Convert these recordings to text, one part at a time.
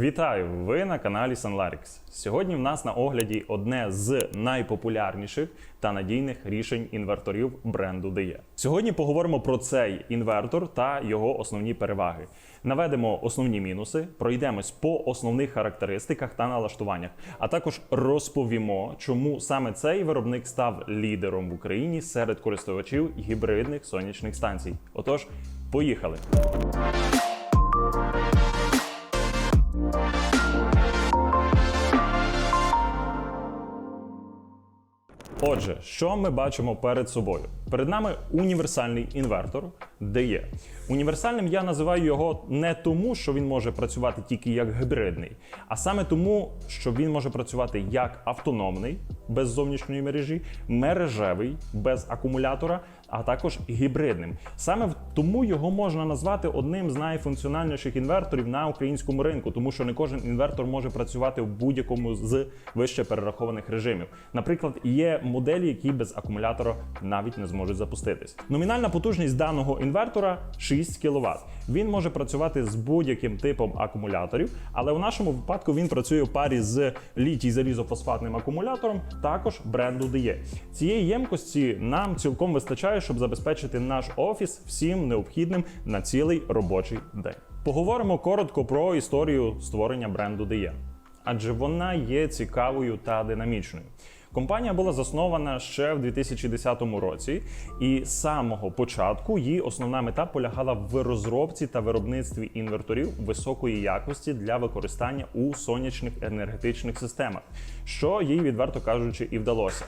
Вітаю! Ви на каналі Sunlarix. Сьогодні в нас на огляді одне з найпопулярніших та надійних рішень інверторів бренду DE. Сьогодні поговоримо про цей інвертор та його основні переваги. Наведемо основні мінуси, пройдемось по основних характеристиках та налаштуваннях, а також розповімо, чому саме цей виробник став лідером в Україні серед користувачів гібридних сонячних станцій. Отож, поїхали! Отже, що ми бачимо перед собою? Перед нами універсальний інвертор, де є. Універсальним я називаю його не тому, що він може працювати тільки як гібридний, а саме тому, що він може працювати як автономний, без зовнішньої мережі, мережевий, без акумулятора, а також гібридним. Саме тому його можна назвати одним з найфункціональніших інверторів на українському ринку, тому що не кожен інвертор може працювати в будь-якому з вище перерахованих режимів. Наприклад, є моделі, які без акумулятора навіть не зможуть запуститись. Номінальна потужність даного інвертора 6 кВт. Він може працювати з будь-яким типом акумуляторів, але у нашому випадку він працює в парі з літій залізофосфатним акумулятором, також бренду DE. Цієї ємкості нам цілком вистачає, щоб забезпечити наш офіс всім необхідним на цілий робочий день. Поговоримо коротко про історію створення бренду DE адже вона є цікавою та динамічною. Компанія була заснована ще в 2010 році, і з самого початку її основна мета полягала в розробці та виробництві інверторів високої якості для використання у сонячних енергетичних системах, що їй, відверто кажучи, і вдалося.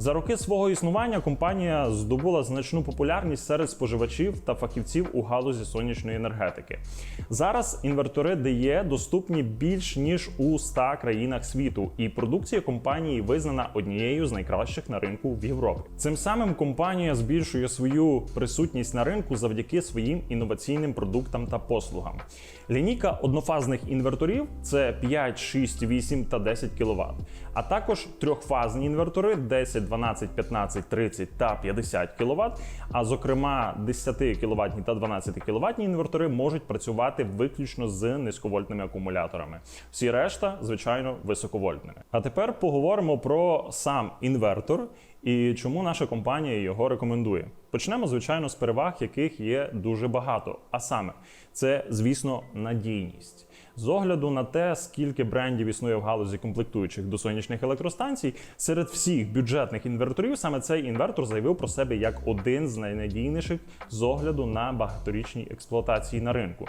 За роки свого існування компанія здобула значну популярність серед споживачів та фахівців у галузі сонячної енергетики. Зараз інвертори DE доступні більш ніж у 100 країнах світу, і продукція компанії визнана однією з найкращих на ринку в Європі. Цим самим компанія збільшує свою присутність на ринку завдяки своїм інноваційним продуктам та послугам. Лінійка однофазних інверторів це 5, 6, 8 та 10 кВт, а також трьохфазні інвертори 10, 12, 15, 30 та 50 кВт. А зокрема, 10 кВт та 12 кВт інвертори можуть працювати виключно з низьковольтними акумуляторами. Всі решта, звичайно, високовольтними. А тепер поговоримо про сам інвертор і чому наша компанія його рекомендує. Почнемо, звичайно, з переваг, яких є дуже багато. А саме, це, звісно, надійність. З огляду на те, скільки брендів існує в галузі комплектуючих до сонячних електростанцій, серед всіх бюджетних інверторів саме цей інвертор заявив про себе як один з найнадійніших з огляду на багаторічній експлуатації на ринку.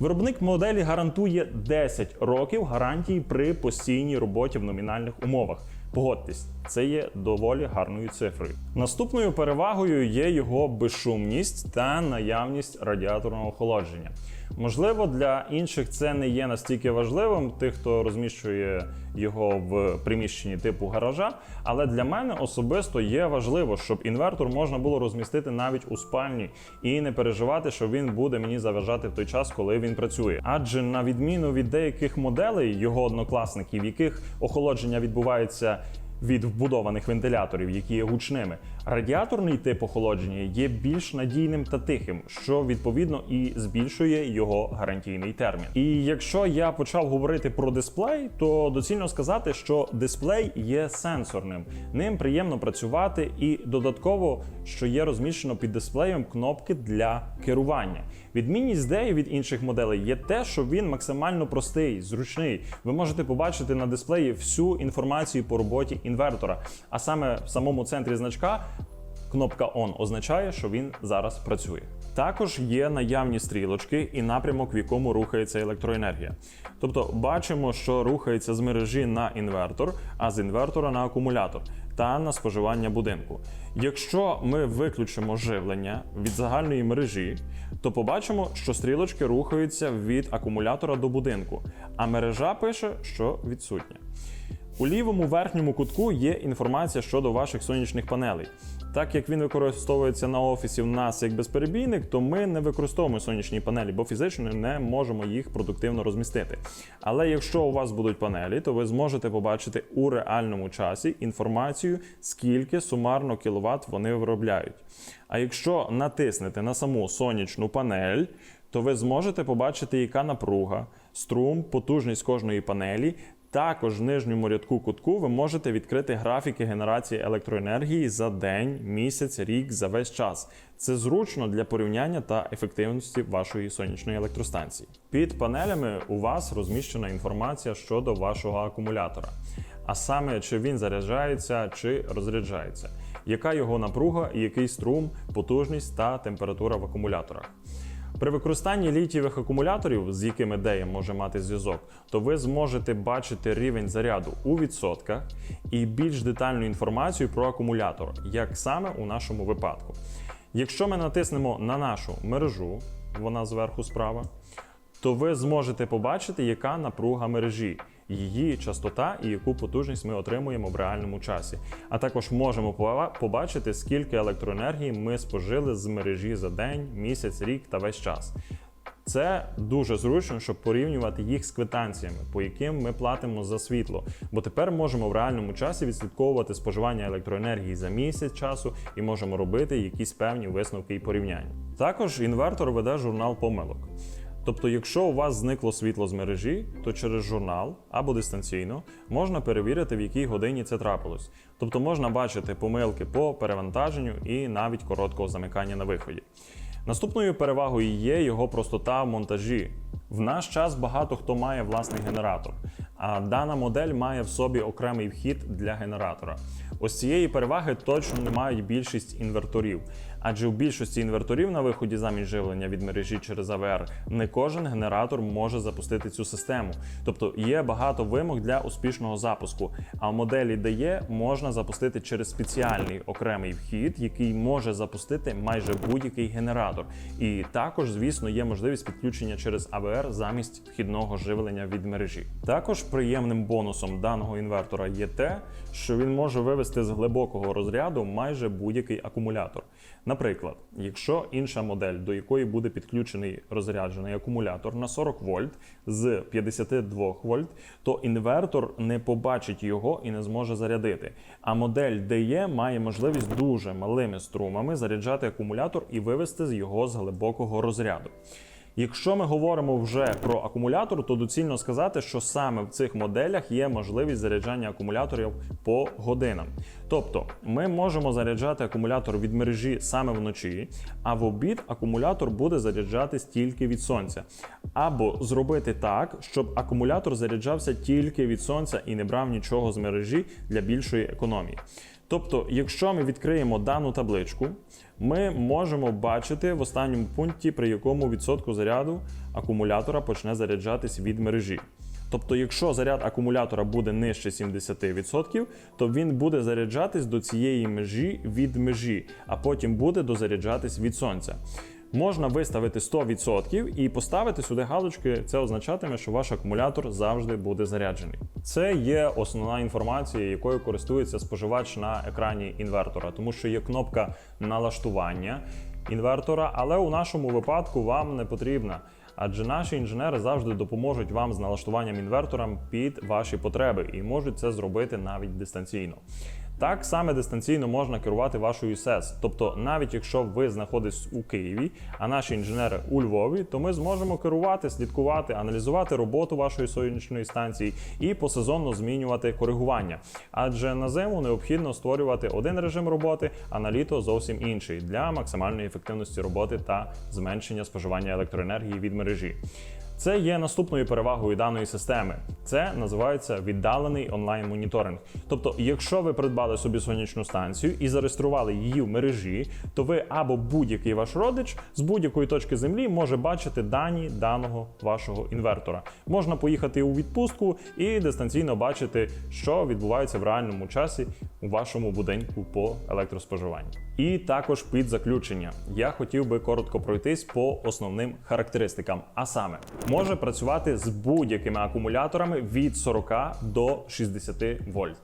Виробник моделі гарантує 10 років гарантії при постійній роботі в номінальних умовах. Погодьтесь, це є доволі гарною цифрою. Наступною перевагою є його безшумність та наявність радіаторного охолодження. Можливо, для інших це не є настільки важливим, тих, хто розміщує його в приміщенні типу гаража. Але для мене особисто є важливо, щоб інвертор можна було розмістити навіть у спальні і не переживати, що він буде мені заважати в той час, коли він працює. Адже на відміну від деяких моделей його однокласників, яких охолодження відбувається від вбудованих вентиляторів, які є гучними. Радіаторний тип охолодження є більш надійним та тихим, що відповідно і збільшує його гарантійний термін. І якщо я почав говорити про дисплей, то доцільно сказати, що дисплей є сенсорним, ним приємно працювати, і додатково, що є розміщено під дисплеєм кнопки для керування. Відмінність DEI від інших моделей є те, що він максимально простий, зручний. Ви можете побачити на дисплеї всю інформацію по роботі інвертора, а саме в самому центрі значка. Кнопка ON означає, що він зараз працює. Також є наявні стрілочки і напрямок, в якому рухається електроенергія. Тобто бачимо, що рухається з мережі на інвертор, а з інвертора на акумулятор та на споживання будинку. Якщо ми виключимо живлення від загальної мережі, то побачимо, що стрілочки рухаються від акумулятора до будинку, а мережа пише, що відсутня. У лівому верхньому кутку є інформація щодо ваших сонячних панелей. Так як він використовується на офісі в нас як безперебійник, то ми не використовуємо сонячні панелі, бо фізично не можемо їх продуктивно розмістити. Але якщо у вас будуть панелі, то ви зможете побачити у реальному часі інформацію, скільки сумарно кіловат вони виробляють. А якщо натиснете на саму сонячну панель, то ви зможете побачити, яка напруга, струм, потужність кожної панелі. Також в нижньому рядку кутку ви можете відкрити графіки генерації електроенергії за день, місяць, рік, за весь час. Це зручно для порівняння та ефективності вашої сонячної електростанції. Під панелями у вас розміщена інформація щодо вашого акумулятора, а саме чи він заряджається чи розряджається, яка його напруга який струм, потужність та температура в акумуляторах. При використанні літієвих акумуляторів, з якими дея може мати зв'язок, то ви зможете бачити рівень заряду у відсотках і більш детальну інформацію про акумулятор, як саме у нашому випадку. Якщо ми натиснемо на нашу мережу, вона зверху справа, то ви зможете побачити, яка напруга мережі, її частота і яку потужність ми отримуємо в реальному часі. А також можемо побачити, скільки електроенергії ми спожили з мережі за день, місяць, рік та весь час. Це дуже зручно, щоб порівнювати їх з квитанціями, по яким ми платимо за світло. Бо тепер можемо в реальному часі відслідковувати споживання електроенергії за місяць часу і можемо робити якісь певні висновки і порівняння. Також інвертор веде журнал помилок. Тобто, якщо у вас зникло світло з мережі, то через журнал або дистанційно можна перевірити, в якій годині це трапилось. Тобто можна бачити помилки по перевантаженню і навіть короткого замикання на виході. Наступною перевагою є його простота в монтажі. В наш час багато хто має власний генератор, а дана модель має в собі окремий вхід для генератора. Ось цієї переваги точно не мають більшість інверторів, адже у більшості інверторів на виході замість живлення від мережі через АВР не кожен генератор може запустити цю систему. Тобто є багато вимог для успішного запуску. А в моделі DE можна запустити через спеціальний окремий вхід, який може запустити майже будь-який генератор. І також, звісно, є можливість підключення через АВР замість вхідного живлення від мережі. Також приємним бонусом даного інвертора є те, що він може вивести з глибокого розряду майже будь-який акумулятор. Наприклад, якщо інша модель, до якої буде підключений розряджений акумулятор на 40 вольт з 52 вольт, то інвертор не побачить його і не зможе зарядити. А модель DE має можливість дуже малими струмами заряджати акумулятор і вивести з його з глибокого розряду. Якщо ми говоримо вже про акумулятор, то доцільно сказати, що саме в цих моделях є можливість заряджання акумуляторів по годинам. Тобто ми можемо заряджати акумулятор від мережі саме вночі, а в обід акумулятор буде заряджатись тільки від сонця. Або зробити так, щоб акумулятор заряджався тільки від сонця і не брав нічого з мережі для більшої економії. Тобто, якщо ми відкриємо дану табличку, ми можемо бачити в останньому пункті, при якому відсотку заряду акумулятора почне заряджатись від мережі. Тобто, якщо заряд акумулятора буде нижче 70%, то він буде заряджатись до цієї межі від межі, а потім буде дозаряджатись від сонця. Можна виставити 100% і поставити сюди галочки. Це означатиме, що ваш акумулятор завжди буде заряджений. Це є основна інформація, якою користується споживач на екрані інвертора, тому що є кнопка налаштування інвертора, але у нашому випадку вам не потрібна. Адже наші інженери завжди допоможуть вам з налаштуванням інвертора під ваші потреби і можуть це зробити навіть дистанційно. Так саме дистанційно можна керувати вашою СЕС. Тобто, навіть якщо ви знаходитесь у Києві, а наші інженери у Львові, то ми зможемо керувати, слідкувати, аналізувати роботу вашої сонячної станції і посезонно змінювати коригування. Адже на зиму необхідно створювати один режим роботи, а на літо зовсім інший для максимальної ефективності роботи та зменшення споживання електроенергії від мережі. Це є наступною перевагою даної системи. Це називається віддалений онлайн-моніторинг. Тобто, якщо ви придбали собі сонячну станцію і зареєстрували її в мережі, то ви або будь-який ваш родич з будь-якої точки землі може бачити дані даного вашого інвертора. Можна поїхати у відпустку і дистанційно бачити, що відбувається в реальному часі у вашому будинку по електроспоживанню. І також під заключення я хотів би коротко пройтись по основним характеристикам. А саме, може працювати з будь-якими акумуляторами від 40 до 60 вольт.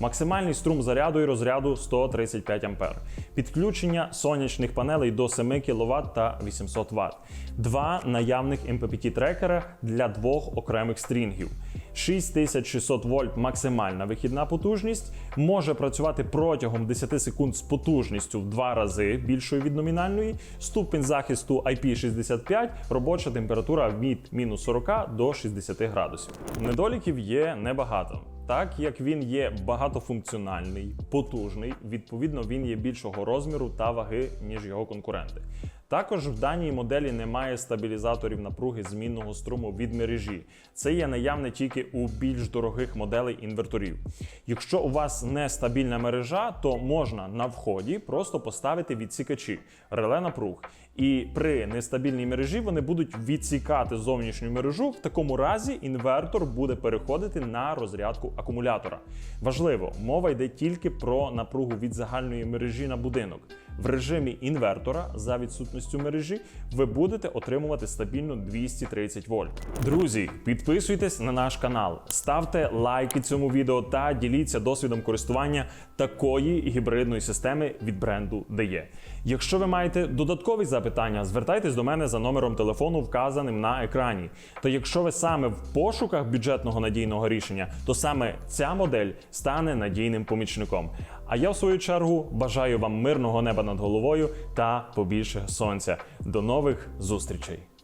Максимальний струм заряду і розряду 135 А. Підключення сонячних панелей до 7 кВт та 800 Вт. Два наявних MPPT трекера для двох окремих стрінгів. 6600 вольт максимальна вихідна потужність, може працювати протягом 10 секунд з потужністю в два рази більшою від номінальної, ступінь захисту IP65, робоча температура від мінус 40 до 60 градусів. Недоліків є небагато. Так як він є багатофункціональний, потужний, відповідно він є більшого розміру та ваги, ніж його конкуренти. Також в даній моделі немає стабілізаторів напруги змінного струму від мережі. Це є наявне тільки у більш дорогих моделей інверторів. Якщо у вас нестабільна мережа, то можна на вході просто поставити відсікачі реле напруг. І при нестабільній мережі вони будуть відсікати зовнішню мережу. В такому разі інвертор буде переходити на розрядку акумулятора. Важливо, мова йде тільки про напругу від загальної мережі на будинок. В режимі інвертора за відсутністю мережі ви будете отримувати стабільно 230 вольт. Друзі, підписуйтесь на наш канал, ставте лайки цьому відео та діліться досвідом користування такої гібридної системи від бренду DE. Якщо ви маєте додаткові запитання, звертайтесь до мене за номером телефону, вказаним на екрані. Та якщо ви саме в пошуках бюджетного надійного рішення, то саме ця модель стане надійним помічником. А я в свою чергу бажаю вам мирного неба над головою та побільше сонця. До нових зустрічей!